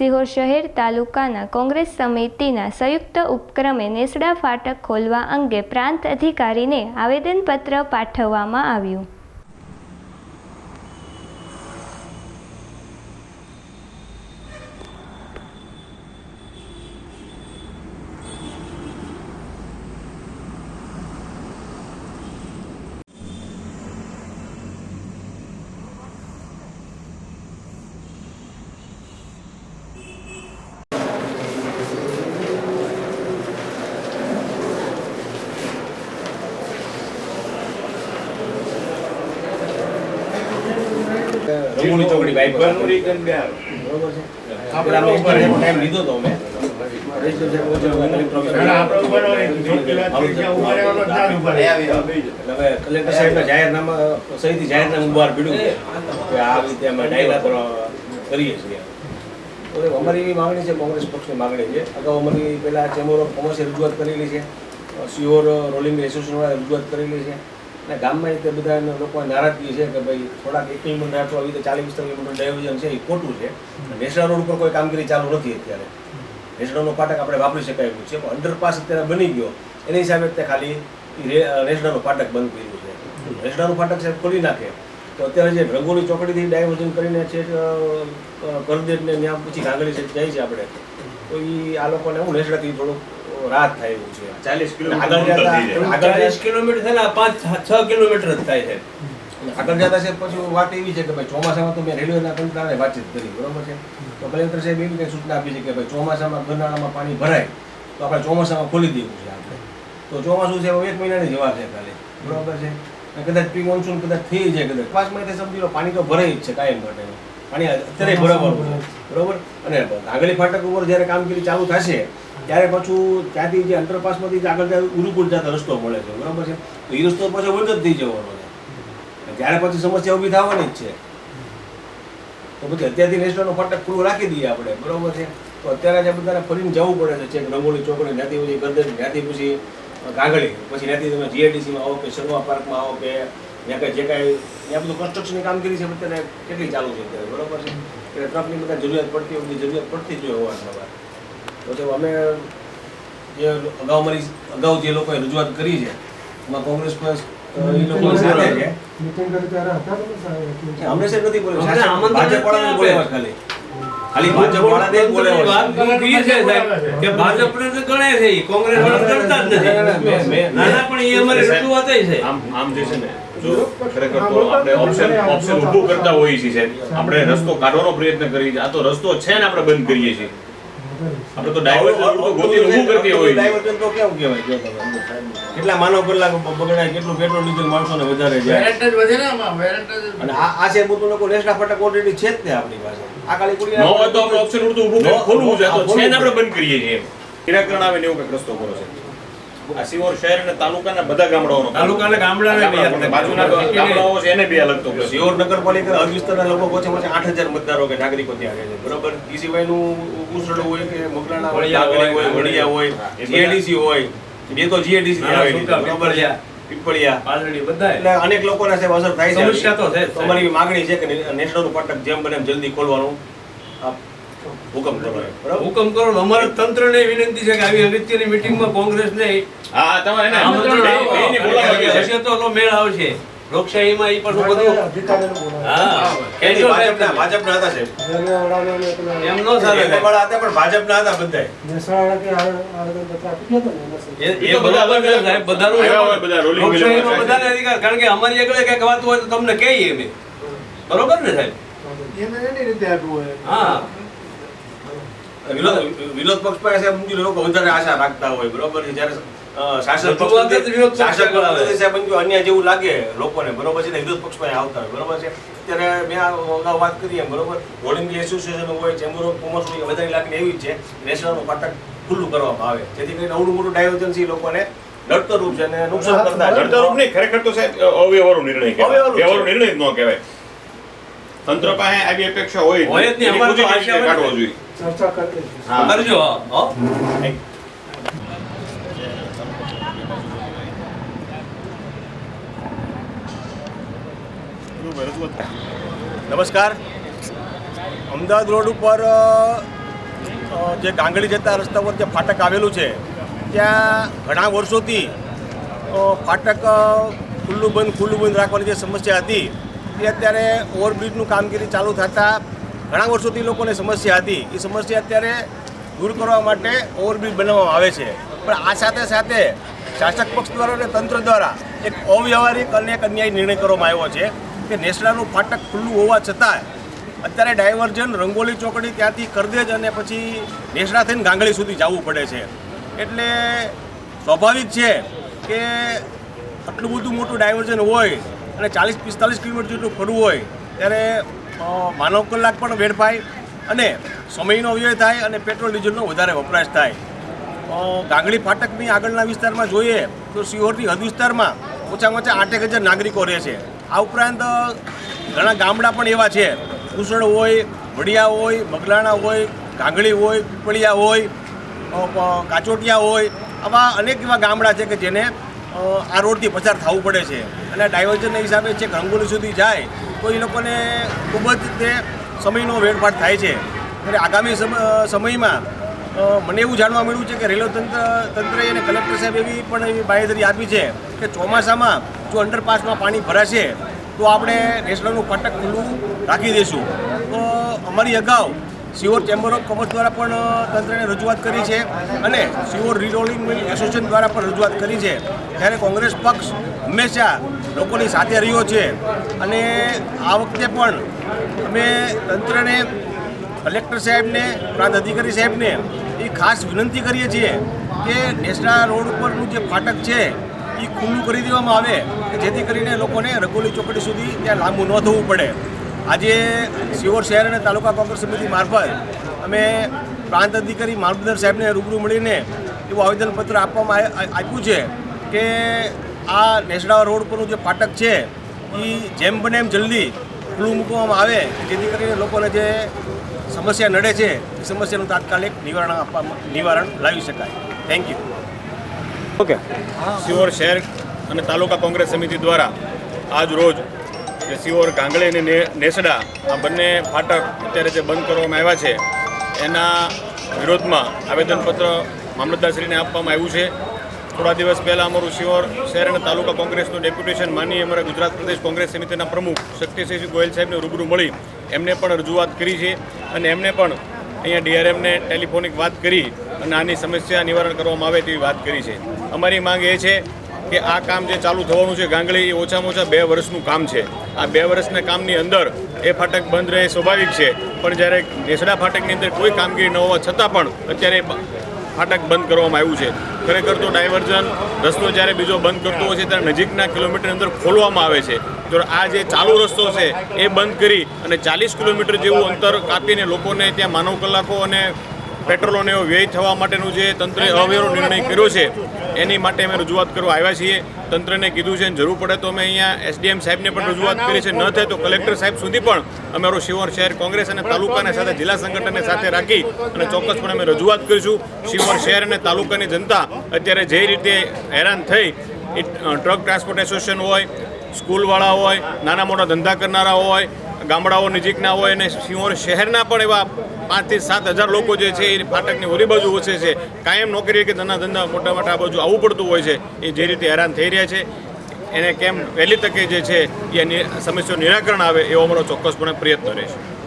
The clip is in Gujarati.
સિહોર શહેર તાલુકાના કોંગ્રેસ સમિતિના સંયુક્ત ઉપક્રમે નેસડા ફાટક ખોલવા અંગે પ્રાંત અધિકારીને આવેદનપત્ર પાઠવવામાં આવ્યું રમૂની ચોકડી bypass બનોરી ગંગા. બરોબર છે આપણે આમાં એક વાર એનો time લીધો તો અમે રજિસ્ટર સાહેબ ઓછો કલેક્ટર ઓફિસ ના, એટલે હવે કલેક્ટર સાહેબના જાહેરનામા સહીથી જાહેરનામું બહાર પડ્યું. કે આ રીતે અમે ડાયરા કરીએ છીએ. તો અમારી એવી માંગણી છે કોંગ્રેસ પક્ષની માંગણી છે. અગાઉ અમારી પહેલા ચેમ્બર ઓફ કોમર્સે રજૂઆત કરેલી છે. સિયોર રોલિંગ એસોસિએશનવાળા રજૂઆત કરેલી છે. અને ગામમાં તે બધા લોકો નારાજગી છે કે ભાઈ થોડાક એક કિલોમીટર આટલું આવી રીતે ચાલીસ પિસ્તાલીસ કિલોમીટર ડાયવર્ઝન છે એ ખોટું છે. નેશનલ રોડ ઉપર કોઈ કામગીરી ચાલુ નથી અત્યારે. નેશનલનો ફાટક આપણે વાપરી શકાય એવું છે. પણ અંડરપાસ અત્યારે બની ગયો. એની હિસાબે તે ખાલી નેશનલનો ફાટક બંધ કર્યું છે. નેશનલનું ફાટક સાહેબ ખોલી નાખે. તો અત્યારે જે રંગોળી ચોકડીથી ડાયવર્ઝન કરીને છે કરદેજ ને ત્યાં પછી ગાંગડી જાય છે આપણે. તો એ આ લોકોને હું નેસડાથી થોડુંક રાહત થાય એવું છે. ચાલીસ કિલોમીટર આગળ કિલોમીટર થાય ને પાંચ છ કિલોમીટર જ થાય છે. આગળ જતા છે પછી વાત એવી છે કે ભાઈ ચોમાસામાં તો મેં રેલવેના કંટાળે વાતચીત કરી બરોબર છે? તો કલેક્ટર સાહેબ એવી કંઈ સૂચના આપી છે કે ભાઈ ચોમાસામાં ગરનાળામાં પાણી ભરાય તો આપણે ચોમાસામાં ખોલી દેવું છે આપણે. તો ચોમાસું છે એક મહિનાની જવા છે ખાલી બરોબર છે? કદાચ પ્રી મોન્સૂન કદાચ થઈ જાય કદાચ. પાંચ મહિને સમજી લો પાણી તો ભરાય જ છે કાયમ માટે. પાણી અત્યારે બરાબર બરોબર? અને આગળ ફાટક ઉપર જ્યારે કામગીરી ચાલુ થશે ત્યારે પાછું ત્યાંથી જે અંડરપાસમાંથી આગળ જાય ગુરુકુળ જતા રસ્તો મળે છે, બરાબર છે? તો એ રસ્તો પાછો બંધ જ થઈ જવાનો છે. ત્યારે પછી સમસ્યા ઊભી થવાની જ છે. તો પછી અત્યારથી રેસ્ટોરન્ટનો ફાટક ખુલ્લો રાખી દઈએ આપણે, બરાબર છે? તો અત્યારે જે બધાને ફરીને જવું પડે છે ચેક રંગોળી ચોકડી જ્યાંથી પછી ગરદર જ્યાંથી પછી કાગળી પછી ત્યાંથી તમે જીઆઈડીસીમાં આવો કે શર્મા પાર્કમાં આવો કે ત્યાં કાંઈ જે કાંઈ, ત્યાં બધું કન્સ્ટ્રક્શનની કામગીરી છે અત્યારે કેટલી ચાલુ છે અત્યારે, બરોબર છે? એટલે ટ્રકની બધા જરૂરિયાત પડતી હોય જરૂરિયાત પડતી જ હોય હોવા તો છે અમે જે અગાઉ મારી અગાઉ જે લોકોએ રજૂઆત કરી છે એમાં કોંગ્રેસ પક્ષ એ લોકો સાથે છે. મીટિંગ કરી ત્યારે હતા તમે સાહેબ? અમને સાહેબ નથી બોલ્યો. અમને શાસક આમંત્રણ ભાજપ વાળાને બોલ્યા ખાલી. ખાલી ભાજપ વાળાને બોલ્યા વાત બહુ છે સાહેબ કે ભાજપને તો ગણે છે કોંગ્રેસ વાળા ગણતા જ ના, ના, ના, મેં- નથી ના. ના પણ એ અમારી રજૂઆત છે. આમ આમ જે છે ને જો ખરેખર તો આપણે ઓપ્શન ઓપ્શન ઊભું કરતા હોઈએ છીએ સાહેબ. આપણે રસ્તો કાઢવાનો પ્રયત્ન કરીએ છીએ. આ તો રસ્તો છે ને આપણે બંધ કરીએ છીએ. આપણે તો ડાયવર્ઝન તો ગોતી ઊભું કરતી હોય? ડાયવર્ઝન તો કેવું કહેવાય? જો તમે કેટલા માનવ કલાક બગડાય કેટલું પેટ્રોલ ડીઝલ માણસોને વધારે જાય વેરન્ટ જ વધે ને આમાં, વેરન્ટ જ. અને આ આ છે બધું લોકો નેશનલ ફાટક ઓલરેડી છે જ ને આપણી પાસે. આ કાલી કુડી નો હોય તો આપણે ઓપ્શન ઉડતું ઊભું ખોલવું છે તો છે ને આપણે બંધ કરીએ છીએ. એમ નિરાકરણ આવે ને એવું કંઈક રસ્તો કરો છે. આ સિહોર શહેર અને તાલુકાના બધા ગામડાઓનો તાલુકાના ગામડાને બી અલગ બાજુના ગામડાઓ છે એને બે અલગ તો કરશે. નગરપાલિકા અર્ધ વિસ્તારના લોકો ઓછામાં ઓછા આઠ હજાર મતદારો કે નાગરિકો ત્યાં રહે છે. બરોબર? એ સિવાયનું ઉસરડું હોય કે મોગલાણા હોય વડિયા હોય વડિયા હોય બે તો જીએડીસી બરોબર છે. પીપળિયા. પીપળિયા. એટલે અનેક લોકોને સાહેબ અસર થાય છે. સમસ્યા તો છે અમારી માગણી છે કે નેશનલ ફાટક જેમ બને એમ જલ્દી ખોલવાનું. હુકમ કરો. બરાબર હુકમ કરો અમારે તંત્રને વિનંતી છે કે આવી અગત્યની મીટિંગમાં કોંગ્રેસને હા તમે એને આમંત્રણ બે- આપો. બેયને બોલાવો. હશે તો એનો મેળ આવશે. લોકશાહીમાં ઈ પાછું બધું હા. એની ભાજપના ભાજપના હતા સાહેબ. રેલવેવાળાને ને પેલા એમ નો ચાલે સાહેબ. હતા પણ ભાજપના હતા બધાય. મહેસાણા કે આ- આવેદનપત્ર આપી ગયા હતા ને એના સાથે. એ એ બધા અલગ સાહેબ. બધાનું બધા rolling લોકશાહીમાં બધાને અધિકાર. કારણ કે અમારી આગળ કંઈક વાત હોય તો તમને કહીએ અમે. બરોબર ને સાહેબ? એને એની રીતે આપ્યું હોય. હા. વિરોધ વિરોધ પક્ષ પાસે સાહેબ લોકો વધારે આશા રાખતા હોય બરોબર છે? જ્યારે શાસક શાસક સાહેબ ઊંધું જેવું લાગે લોકોને. બરોબર છે વિરોધ પક્ષ પાસે આવતા હોય બરોબર છે? મેં અગાઉ વાત કરી એમ બરોબર? રોલિંગ એસોસિએશન હોય ચેમ્બર ઓફ કોમર્સ હોય બધાની લાગણી એવી છે નેશનલનું ખુલ્લું કરવામાં આવે. જેથી કરીને અવડું મોટું ડાયવર્જન છે લોકોને નડતરરૂપ છે અને નુકસાન કરતા. નહીં ખરેખર તો સાહેબ અવ્યવહારુ નિર્ણય કહેવાય. વ્યવહારુ નિર્ણય ન કહેવાય. તંત્ર પાસે આવી અપેક્ષા હોય હોય જ નહીં. અમારે આશા રીતે કાઢવો જોઈએ. ચર્ચા કરી લઈશું. કરજો નમસ્કાર. અમદાવાદ રોડ ઉપર જે કાંગળી જતા રસ્તા પર જે ફાટક આવેલું છે ત્યાં ઘણા વર્ષોથી ફાટક ખુલ્લું બંધ ખુલ્લું બંધ રાખવાની જે સમસ્યા હતી તે અત્યારે ઓવરબ્રિજનું કામગીરી ચાલુ થતાં ઘણા વર્ષોથી લોકોને સમસ્યા હતી. એ સમસ્યા અત્યારે દૂર કરવા માટે ઓવરબ્રિજ બનાવવામાં આવે છે. પણ આ સાથે સાથે શાસક પક્ષ દ્વારા અને તંત્ર દ્વારા એક અવ્યવહારિક અને એક અન્યાય નિર્ણય કરવામાં આવ્યો છે કે નેસડાનું ફાટક ખુલ્લું હોવા છતાં અત્યારે ડાયવર્જન, રંગોલી ચોકડી ત્યાંથી કરદેજ અને પછી નેસડા થઈને ગાંગળી સુધી જવું પડે છે. એટલે સ્વાભાવિક છે કે આટલું બધું મોટું ડાયવર્જન હોય અને ચાલીસ પિસ્તાલીસ કિલોમીટર જેટલું ફરવું હોય, ત્યારે માનવ કલાક પણ વેડફાય અને સમયનો વ્યય થાય અને પેટ્રોલ, ડીઝલનો વધારે વપરાશ થાય. ગાંગડી ફાટકની આગળના વિસ્તારમાં જોઈએ તો સિહોરની હદ વિસ્તારમાં ઓછામાં ઓછા આઠેક હજાર નાગરિકો રહે છે. આ ઉપરાંત ઘણા ગામડા પણ એવા છે. કુસળ હોય, વડિયા હોય મગલાણા હોય, ગાંગડી હોય પીપળિયા હોય કાચોટિયા હોય, આવા અનેક એવા ગામડા છે કે જેને આ રોડથી પસાર થવું પડે છે. અને ડાયવર્જનના હિસાબે છેક રંગોલી સુધી જાય, તો એ લોકોને ખૂબ જ તે સમયનો વેડફાટ થાય છે. અને આગામી સમ- સમયમાં મને એવું જાણવા મળ્યું છે કે રેલવે તંત્ર, તંત્રએ અને કલેક્ટર સાહેબ એવી પણ એવી બાહેધરી આપી છે કે ચોમાસામાં જો અંડરપાસમાં પાણી ભરાશે, તો આપણે નેશનલનું ફાટક ખુલ્લું રાખી દઈશું તો અમારી અગાઉ સિયોર ચેમ્બર ઓફ કોમર્સ દ્વારા પણ તંત્રને રજૂઆત કરી છે અને સિયોર રીરોલિંગ મિલ એસોસિએશન દ્વારા પણ રજૂઆત કરી છે. ત્યારે કોંગ્રેસ પક્ષ હંમેશા લોકોની સાથે રહ્યો છે અને આ વખતે પણ અમે તંત્રને, કલેક્ટર સાહેબને, પ્રાંત અધિકારી સાહેબને એ ખાસ વિનંતી કરીએ છીએ કે નેસડા રોડ ઉપરનું જે ફાટક છે એ ખુલ્લું કરી દેવામાં આવે જેથી કરીને લોકોને રઘોલી ચોકડી સુધી ત્યાં લાંબુ ન થવું પડે. આજે સિહોર શહેર અને તાલુકા કોંગ્રેસ સમિતિ મારફત અમે પ્રાંત અધિકારી મામલતદાર સાહેબને રૂબરૂ મળીને એવું આવેદનપત્ર આપવામાં આપ્યું છે કે આ નેસડા રોડ પરનું જે ફાટક છે એ જેમ બને એમ જલ્દી ખુલ્લું મૂકવામાં આવે જેથી કરીને લોકોને જે સમસ્યા નડે છે એ સમસ્યાનું તાત્કાલિક નિવારણ આપવામાં નિવારણ લાવી શકાય. Thank you okay. સિહોર શહેર અને તાલુકા કોંગ્રેસ સમિતિ દ્વારા આજ રોજ જે સિયોર ગાંગળી અને નેસડા આ બંને ફાટક અત્યારે જે બંધ કરવામાં આવ્યા છે, એના વિરોધમાં આવેદનપત્ર મામલતદારશ્રીને આપવામાં આવ્યું છે. થોડા દિવસ પહેલાં અમારું સિયોર શહેર અને તાલુકા કોંગ્રેસનું ડેપ્યુટેશન માની અમારા ગુજરાત પ્રદેશ કોંગ્રેસ સમિતિના પ્રમુખ શક્તિસિંહ ગોયલ સાહેબને રૂબરૂ મળી એમને પણ રજૂઆત કરી છે અને એમને પણ અહીંયા ડીઆરએમને ટેલિફોનિક વાત કરી અને આની સમસ્યા નિવારણ કરવામાં આવે તેવી વાત કરી છે. અમારી માંગ એ છે કે આ કામ જે ચાલુ થવાનું છે ગાંગળી, એ ઓછામાં ઓછા બે વર્ષનું કામ છે. આ બે વર્ષના કામની અંદર એ ફાટક બંધ રહે સ્વાભાવિક છે. પણ જ્યારે નેસડા ફાટકની અંદર કોઈ કામગીરી ન હોવા છતાં પણ અત્યારે ફાટક બંધ કરવામાં આવ્યું છે. ખરેખર તો ડાયવર્ઝન રસ્તો જ્યારે બીજો બંધ કરતો હોય છે, ત્યારે નજીકના કિલોમીટર અંદર ખોલવામાં આવે છે. તો આ જે ચાલુ રસ્તો છે, એ બંધ કરી અને ચાલીસ કિલોમીટર જેવું અંતર કાપીને લોકોને ત્યાં માનવ કલાકો અને પેટ્રોલોને વ્યય થવા માટેનું જે તંત્રે અવેરો નિર્ણય કર્યો છે, એની માટે અમે રજૂઆત કરવા આવ્યા છીએ. તંત્રને કીધું છે જરૂર પડે તો અમે અહીંયા એસડીએમ સાહેબને પણ રજૂઆત કરી છે. ન થાય તો કલેક્ટર સાહેબ સુધી પણ અમારો શિવર શહેર કોંગ્રેસ અને તાલુકાને સાથે જિલ્લા સંગઠનને સાથે રાખી અને ચોક્કસપણે અમે રજૂઆત કરીશું. શિવર શહેર અને તાલુકાની જનતા અત્યારે જે રીતે હેરાન થઈ ટ્રક ટ્રાન્સપોર્ટ એસોસિએશન હોય, સ્કૂલવાળા હોય, નાના મોટા ધંધા કરનારા હોય ગામડાઓ નજીકના હોય અને સિંહોર શહેરના પણ એવા પાંચથી સાત હજાર લોકો જે છે એ ફાટકની ઓરી બાજુ વસે છે. કાયમ નોકરી કે ધંધા ધંધા મોટા મોટા બાજુ આવવું પડતું હોય છે. એ જે રીતે હેરાન થઈ રહ્યા છે. એને કેમ વહેલી તકે જે છે એ સમસ્યાનું નિરાકરણ આવે એવો અમારો ચોક્કસપણે પ્રયત્ન રહેશે.